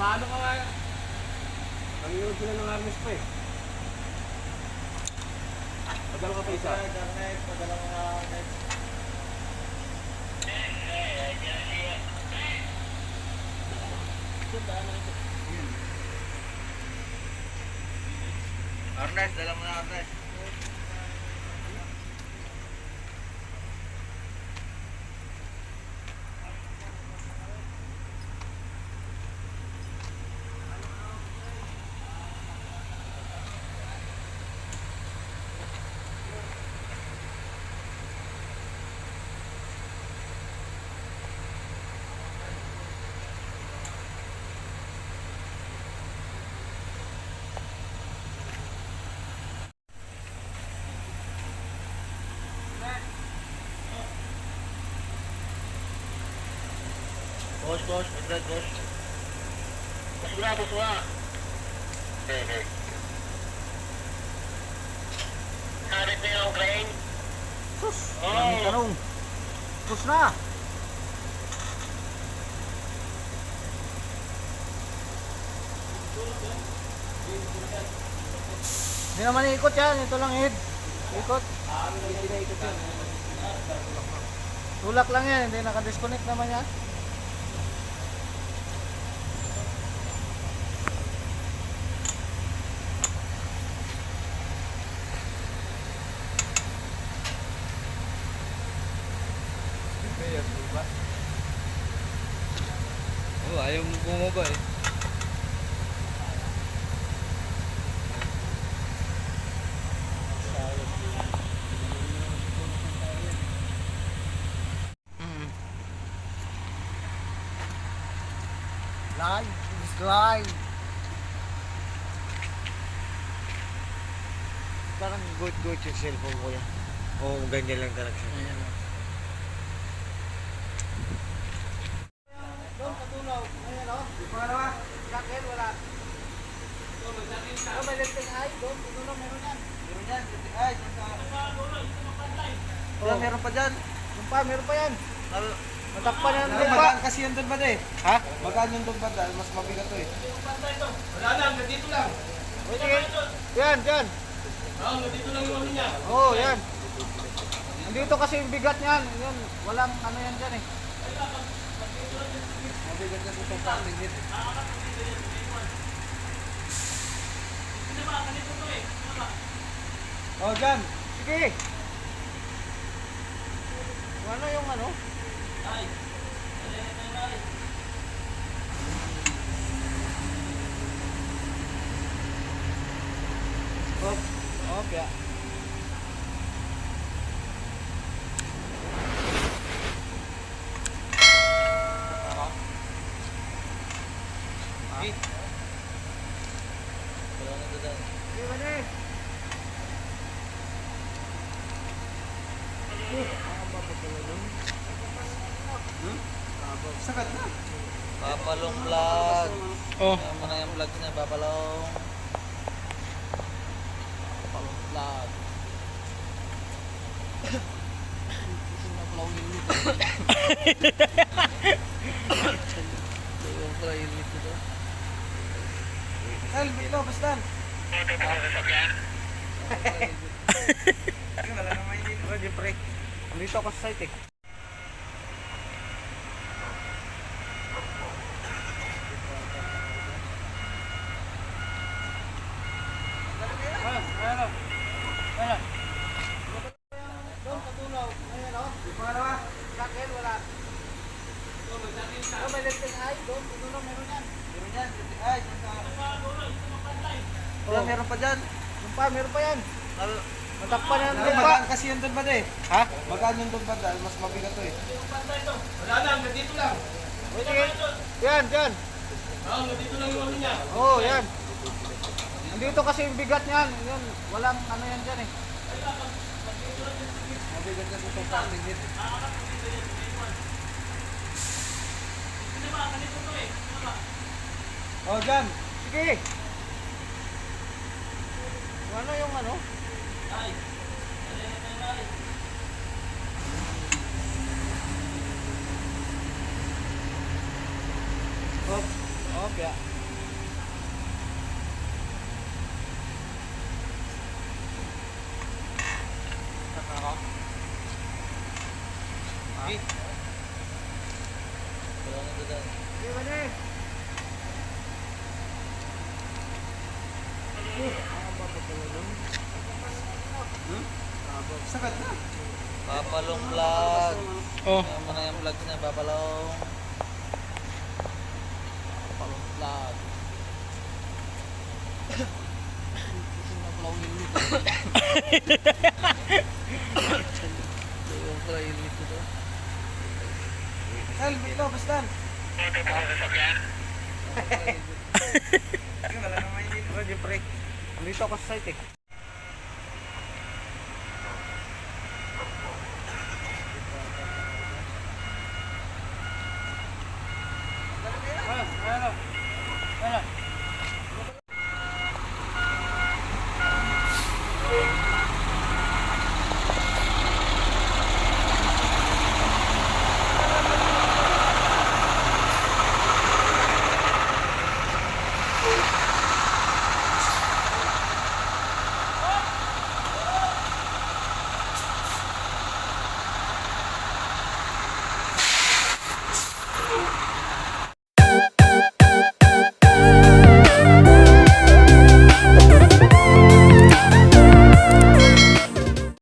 Paano ka nga? Nangyayod sila ng armis pa eh. Padala ka pa isa. Padala mo nga next. Arnes, dala mo na Arnes. Boss, boss, Madrid, boss. Buswa, buswa. Sabit mo yung crane? Sus, daming tanong. Sus na. Hindi naman ikot yan. Ito lang Ed. Ikot. Tulak lang yan. Hindi nakadisconnect naman yan. Oh, ayaw mo bumaba eh. Live is live. Parang good-good yung cellphone ko yan. Oo, ganyan lang talaga siya. Doon, Oh, may lifting eye. Doon, patulaw, meron yan. Meron yan, ay, Oh, meron pa dyan. Yung pa, meron pa yan. Ng Pero lupa. magaan kasi yung doon ba eh. Ha? Magaan yung doon ba dahil mas mabigat to eh. Wala lang, nandito lang. O, sige. Yan, yan. Oo, nandito lang yung ano niya. Oo, oh, yan. Nandito kasi yung bigat niyan. Yan, walang ano yan dyan eh. Mabigat kasi itong pating dito. Oh, dyan. Sige. Ano yung ano? Hop. Hop, ya. Sige, Mane. Sakat na. Papalong vlog. Oh. Yan mo na yung vlog niya, Papalong. Papalong vlog. Papalong unit. Papalong pala unit ito. Helmet mo, basta. Wala naman hindi. Ready, pre. Dito ako sa site eh. Meron pa dyan. Yung pa, meron pa yan. Natakpan na ng lupa. magaan kasi yung doon ba eh. Ha? Magaan yung doon ba dahil mas mabigat to eh. Wala lang, nandito lang. Sige. Yan, yan. Oo, nandito lang yung ano niya. Oo, oh, yan. Nandito kasi yung bigat niyan. Yan, walang ano yan dyan eh. Mabigat kasi itong pating dito. Oh, dyan. Sige. Ano yung ano? kìa Thật là không? Đi Từ từ Đi vào đi Đi Sagat na. Papalong vlog. Oh. Yung mga yung vlog niya, papalong. Papalong vlog. Yung pala yung limit dito. Sal, bito, basta. Dito ako sa site eh.